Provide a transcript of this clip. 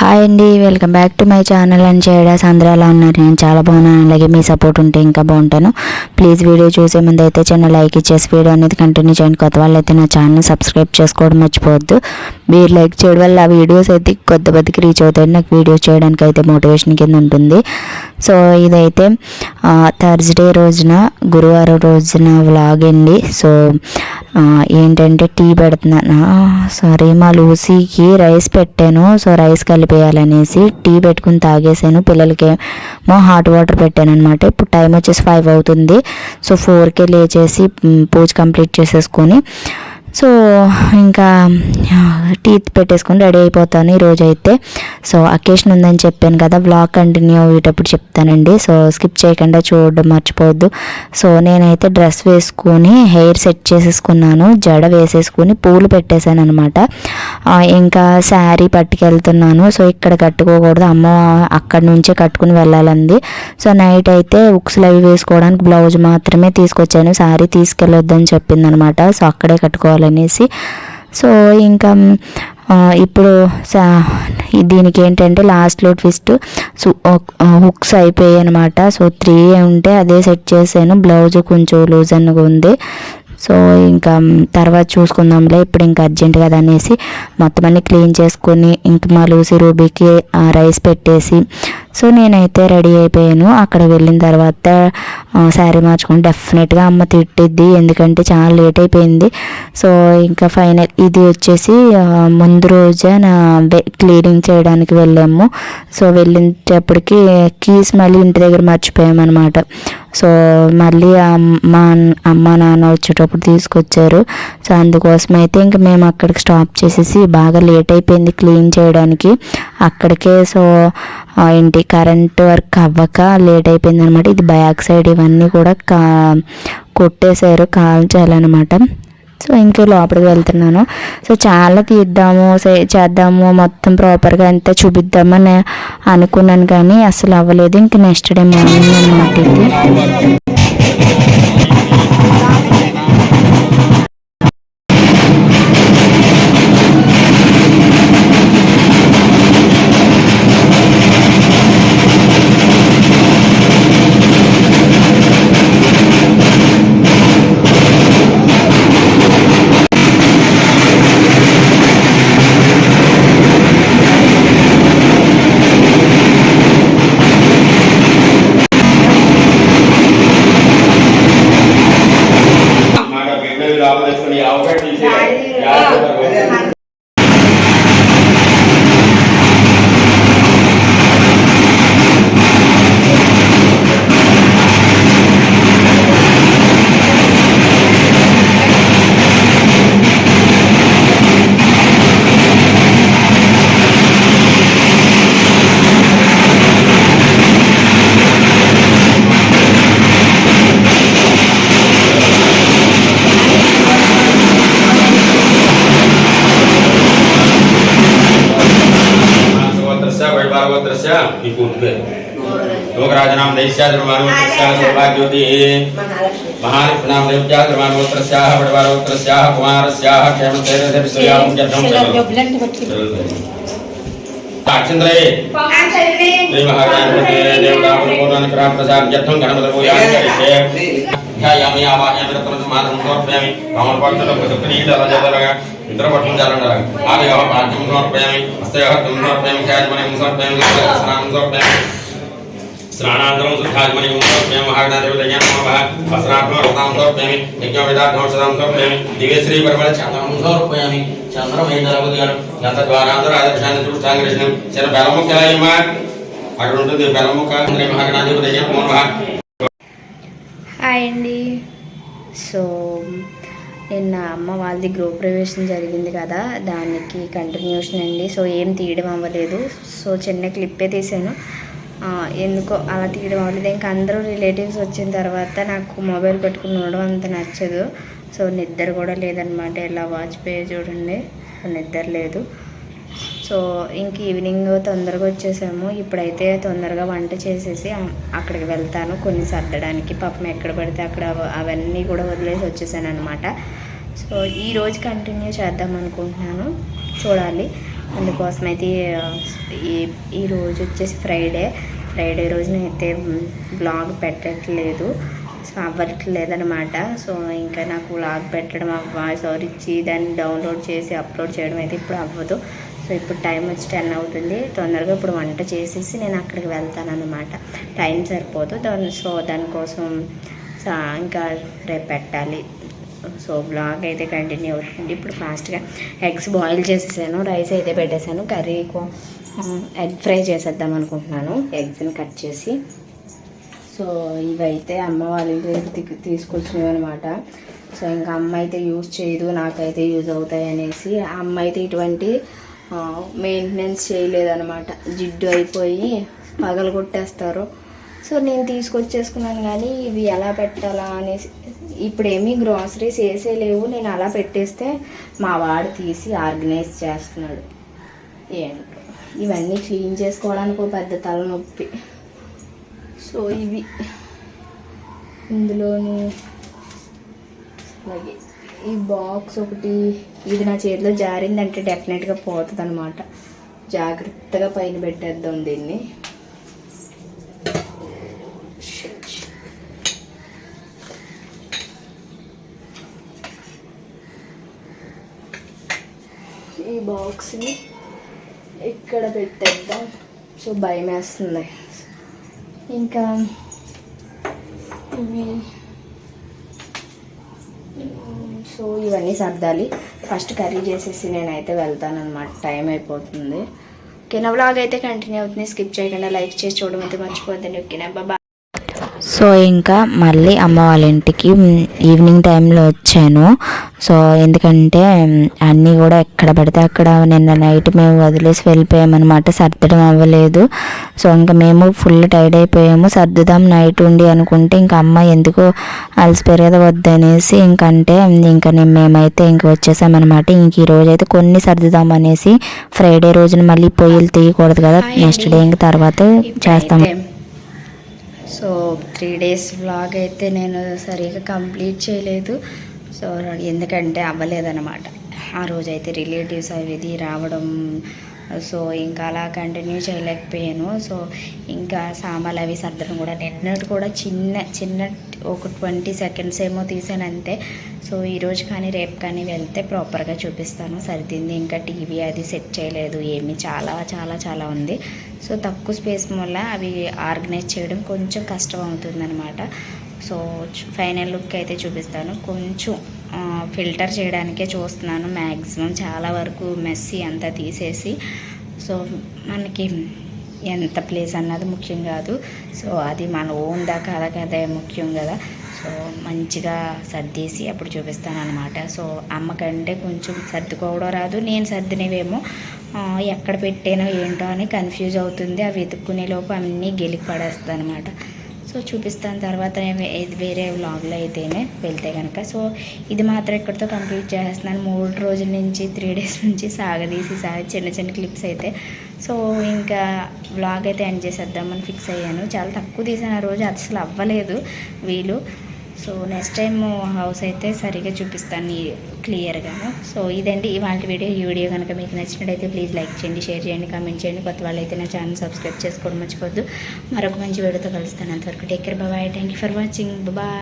Hi అండి welcome back to my channel and చేయడాస్ అందరూ ఎలా ఉన్నారు? నేను చాలా బాగున్నాను. అలాగే మీ సపోర్ట్ ఉంటే ఇంకా బాగుంటాను. ప్లీజ్ వీడియో చూసే ముందు అయితే చిన్న లైక్ ఇచ్చేసి వీడియో అనేది కంటిన్యూ చేయండి. కొత్త వాళ్ళు అయితే నా ఛానల్ సబ్స్క్రైబ్ చేసుకోవడం మర్చిపోవద్దు. మీరు లైక్ చేయడం వల్ల ఆ వీడియోస్ అయితే కొత్త బతికి రీచ్ అవుతాయి నాకు వీడియోస్ చేయడానికి అయితే మోటివేషన్ కింద ఉంటుంది. సో ఇదైతే థర్స్డే రోజున గురువారం రోజున వ్లాగ్ అండి. సో ఏంటంటే టీ పెడుతున్నాను సారీ మా లూసీకి రైస్ పెట్టాను. సో రైస్ కలిపి చేయాలనేసి టీ పెట్టుకుని తాగేసాను పిల్లలకి ఏమో హాట్ వాటర్ పెట్టాను అనమాట ఇప్పుడు టైం వచ్చేసి ఫైవ్ అవుతుంది. సో ఫోర్కే లేచేసి పూజ కంప్లీట్ చేసేసుకొని సో ఇంకా టీత్ పెట్టేసుకొని రెడీ అయిపోతాను ఈరోజు అయితే సో అకేషన్ ఉందని చెప్పాను కదా బ్లాగ్ కంటిన్యూ అయ్యేటప్పుడు చెప్తానండి. సో స్కిప్ చేయకుండా చూడడం మర్చిపోవద్దు. సో నేనైతే డ్రెస్ వేసుకొని హెయిర్ సెట్ చేసేసుకున్నాను. జడ వేసేసుకుని పూలు పెట్టేశాను అనమాట ఇంకా శారీ పట్టుకెళ్తున్నాను. సో ఇక్కడ కట్టుకోకూడదు. అమ్మ అక్కడి నుంచే కట్టుకుని వెళ్ళాలంది. సో నైట్ అయితే ఉక్స్లు అవి వేసుకోవడానికి బ్లౌజ్ మాత్రమే తీసుకొచ్చాను. శారీ తీసుకెళ్ళొద్దని చెప్పింది అనమాట సో అక్కడే కట్టుకోవాలి. అనేసి సో ఇంకా ఇప్పుడు దీనికి ఏంటంటే లాస్ట్లో ట్విస్ట్ హుక్స్ అయిపోయాయి అనమాట సో త్రీ ఉంటే అదే సెట్ చేశాను. బ్లౌజ్ కొంచెం లూజ్ అన్నగా ఉంది. సో ఇంకా తర్వాత చూసుకుందాంలే ఇప్పుడు ఇంకా అర్జెంట్ కదా అనేసి మొత్తం అన్ని క్లీన్ చేసుకొని ఇంకా మా లూసి రూబీకి రైస్ పెట్టేసి సో నేనైతే రెడీ అయిపోయాను. అక్కడ వెళ్ళిన తర్వాత శారీ మార్చుకుని డెఫినెట్గా అమ్మ తిట్టిద్ది ఎందుకంటే చాలా లేట్ అయిపోయింది. సో ఇంకా ఫైనల్ ఇది వచ్చేసి ముందు రోజే నా క్లీనింగ్ చేయడానికి వెళ్ళాము. సో వెళ్ళేటప్పటికి కీస్ మళ్ళీ ఇంటి దగ్గర మర్చిపోయామన్నమాట. సో మళ్ళీ అమ్మ అమ్మ నాన్న వచ్చేటప్పుడు తీసుకొచ్చారు. సో అందుకోసం అయితే ఇంక మేము అక్కడికి స్టాప్ చేసేసి బాగా లేట్ అయిపోయింది క్లీన్ చేయడానికి. అక్కడికే సో ఏంటి కరెంట్ వర్క్ అవ్వక లేట్ అయిపోయింది అనమాట ఇది బ్యాక్ సైడ్ ఇవన్నీ కూడా కా కొట్టేశారు కాల్చాలన్నమాట సో ఇంకా లోపలికి వెళ్తున్నాను. సో చాలా తీద్దాము సే- చేద్దాము మొత్తం ప్రాపర్గా అంతా చూపిద్దామని అనుకున్నాను కానీ అసలు అవ్వలేదు. ఇంక నెక్స్ట్ డే మార్నింగ్ అనమాట ఇది. లోకరాజనాం దైశ్యాద్రమానోత్రస్య సౌభాగ్యోతి మహాలక్ష్మీనాం దైత్యాద్రమానోత్రస్య వైభాగవత్రస్య కుమారస్య క్షేమస్థైర్యదర్శయాం జతం అక్షంద్రయే శ్రీ మహాగణపతి దేవతాపతి పూర్ణానుగ్రహ ప్రసాద్ జతం గణపతి పూజాంకరిష్యే ధ్యాయామి ఆవాహయామి రత్నం మాత్రం సమర్పయామి రామపక్షుల పుష్పనీట రజదలగా ఇంద్రపక్షం జలండర ఆలయ పాఠ్యం సమర్పయామి హస్తయోహ తం సమర్పయామి ఛాయమణిం సమర్పయామి స్నానం సమర్పయామి స్నానాంతరం శుద్ధాత్మని నమః వస్త్రాత్మ రతాం దివ్యశ్రీ చంద్రం సమర్పయామి గారు గత ద్వారాంతర ఆదర్శాన్ని చిన్న అక్కడ ఉంటుంది నమః హాయ్ అండి. సో నిన్న అమ్మ వాళ్ళది గృహప్రవేశం జరిగింది కదా దానికి కంటిన్యూషన్ అండి. సో ఏం తీయడం అవ్వలేదు. సో చిన్న క్లిప్పే తీసాను. ఎందుకో అలా తీయడం అవ్వలేదు. ఇంకా అందరూ రిలేటివ్స్ వచ్చిన తర్వాత నాకు మొబైల్ పెట్టుకుని ఉండడం అంత నచ్చదు. సో నిద్ర కూడా లేదనమాట ఇలా వాచిపోయి చూడండి. నిద్ర లేదు. సో ఇంక ఈవినింగ్ తొందరగా వచ్చేసాము. ఇప్పుడైతే తొందరగా వంట చేసేసి అక్కడికి వెళ్తాను. కొన్ని సర్దడానికి పాపం ఎక్కడ పడితే అక్కడ అవన్నీ కూడా వదిలేసి వచ్చేసాను అనమాట సో ఈ రోజు కంటిన్యూ చేద్దాం అనుకుంటున్నాను. చూడాలి. అందుకోసం అయితే ఈ ఈ రోజు వచ్చేసి ఫ్రైడే ఫ్రైడే రోజునైతే బ్లాగ్ పెట్టట్లేదు. సో అవ్వట్లేదు అనమాట సో ఇంకా నాకు బ్లాగ్ పెట్టడం వాయిస్ ఓవర్ ఇచ్చి దాన్ని డౌన్లోడ్ చేసి అప్లోడ్ చేయడం అయితే ఇప్పుడు అవ్వదు. సో ఇప్పుడు టైం వచ్చి టెన్ అవుతుంది. తొందరగా ఇప్పుడు వంట చేసేసి నేను అక్కడికి వెళ్తాను అనమాట టైం సరిపోదు. దాని సో దానికోసం సో ఇంకా రేపు పెట్టాలి. సో బ్లాగ్ అయితే కంటిన్యూ అవుతుంది. ఇప్పుడు ఫాస్ట్గా ఎగ్స్ బాయిల్ చేసేసాను రైస్ అయితే పెట్టేశాను కర్రీ ఎగ్ ఫ్రై చేసేద్దాం అనుకుంటున్నాను ఎగ్స్ని కట్ చేసి. సో ఇవైతే అమ్మ వాళ్ళ ఇంటి దగ్గర తీసుకొచ్చినవి అనమాట సో ఇంకా అమ్మ అయితే యూజ్ చేయదు నాకైతే యూజ్ అవుతాయి అనేసి. అమ్మ అయితే ఇటువంటి మెయింటెనెన్స్ చేయలేదన్నమాట. జిడ్డు అయిపోయి పగలు కొట్టేస్తారు సో నేను తీసుకొచ్చేసుకున్నాను కానీ ఇవి ఎలా పెట్టాలా అనేసి ఇప్పుడేమీ గ్రాసరీస్ వేసే లేవు. నేను అలా పెట్టేస్తే మా వాడు తీసి ఆర్గనైజ్ చేస్తున్నాడు. ఏంటో? ఇవన్నీ క్లీన్ చేసుకోవడానికి ఒక పెద్ద తలనొప్పి. సో ఇవి ఇందులోని అలాగే ఈ బాక్స్ ఒకటి ఇది నా చేతిలో జారిందంటే డెఫినెట్గా పోతుంది అనమాట జాగ్రత్తగా పైన పెట్టేద్దాం దీన్ని. ఈ బాక్స్ని ఇక్కడ పెట్టేద్దాం. సో భయం వేస్తుంది ఇంకా ఇవి సో ఇవన్నీ సర్దాలి. ఫస్ట్ కర్రీ చేసేసి నేనైతే వెళ్తాను టైం అయిపోతుంది. ఓకేనా వ్లాగ్ అయితే కంటిన్యూ అవుతుంది. స్కిప్ చేయకుండా లైక్ చేసి చూడడం అయితే మర్చిపోద్దండి ఓకేనా? బాబా సో ఇంకా మళ్ళీ అమ్మ వాళ్ళ ఇంటికి ఈవినింగ్ టైంలో వచ్చాను. సో ఎందుకంటే అన్నీ కూడా ఎక్కడ పడితే అక్కడ నిన్న నైట్ మేము వదిలేసి వెళ్ళిపోయామన్నమాట. సర్దడం అవ్వలేదు. సో ఇంకా మేము ఫుల్ టైర్డ్ అయిపోయాము. సర్దుదాం నైట్ ఉండి అనుకుంటే ఇంకా అమ్మ ఎందుకు అలసిపోయారు కదా వద్దనేసి ఇంకంటే ఇంకా నేను మేమైతే ఇంక వచ్చేసామన్నమాట. ఇంక ఈ రోజు అయితే కొన్ని సర్దుదాం అనేసి ఫ్రైడే రోజున మళ్ళీ పొయ్యిలు తీయకూడదు కదా. నెక్స్ట్ డే ఇంక తర్వాత చేస్తాం. ఇప్పుడైతే సో త్రీ డేస్ వ్లాగ్ అయితే నేను సరిగా కంప్లీట్ చేయలేదు. సో ఎందుకంటే అవ్వలేదన్నమాట. ఆ రోజైతే రిలేటివ్స్ అవి ఇది రావడం సో ఇంకా అలా కంటిన్యూ చేయలేకపోయాను. సో ఇంకా సామాన్లు అవి సర్దడం కూడా నిన్నటి కూడా చిన్న చిన్న ఒక ట్వంటీ సెకండ్స్ ఏమో తీసాను అంతే సో ఈరోజు కానీ రేపు కానీ వెళ్తే ప్రాపర్గా చూపిస్తాను. సరిదింది ఇంకా టీవీ అది సెట్ చేయలేదు. ఏమి చాలా చాలా చాలా ఉంది. సో తక్కువ స్పేస్ వల్ల అవి ఆర్గనైజ్ చేయడం కొంచెం కష్టం అవుతుందన్నమాట. సో ఫైనల్ లుక్ అయితే చూపిస్తాను. కొంచెం ఫిల్టర్ చేయడానికే చూస్తున్నాను. మ్యాక్సిమం చాలా వరకు మెస్సీ అంతా తీసేసి సో మనకి ఎంత ప్లేస్ అన్నది ముఖ్యం కాదు. సో అది మన ఓన్ దా కాదా కదా ముఖ్యం కదా. సో మంచిగా సర్దేసి అప్పుడు చూపిస్తాను అనమాట సో అమ్మకంటే కొంచెం సర్దుకోవడం రాదు. నేను సర్దినవేమో ఎక్కడ పెట్టానో ఏంటో అని కన్ఫ్యూజ్ అవుతుంది. అవి వెతుక్కునే లోపు అన్నీ గెలికి పడేస్తుంది అనమాట సో చూపిస్తాను తర్వాత ఇది వేరే వ్లాగ్లో అయితేనే వెళ్తే కనుక సో ఇది మాత్రం ఇక్కడితో కంప్లీట్ చేస్తున్నాను. మూడు రోజుల నుంచి త్రీ డేస్ నుంచి సాగదీసి సాగి చిన్న చిన్న క్లిప్స్ అయితే. సో ఇంకా వ్లాగ్ అయితే ఎండ్ చేసేద్దామని ఫిక్స్ అయ్యాను. చాలా తక్కువ తీసాను ఆ రోజు. అసలు అవ్వలేదు వీలు. సో నెక్స్ట్ టైం హౌస్ అయితే సరిగా చూపిస్తాను క్లియర్గా సో ఇదండి ఇవాళ వీడియో. ఈ వీడియో కనుక మీకు నచ్చినట్టయితే ప్లీజ్ లైక్ చేయండి షేర్ చేయండి కామెంట్ చేయండి. కొత్త వాళ్ళు అయితే నా ఛానల్ సబ్స్క్రైబ్ చేసుకోవడం మర్చిపోద్దు మరొక మంచి వీడియోతో కలుస్తాను. అంతవరకు take care bye thank you for watching bye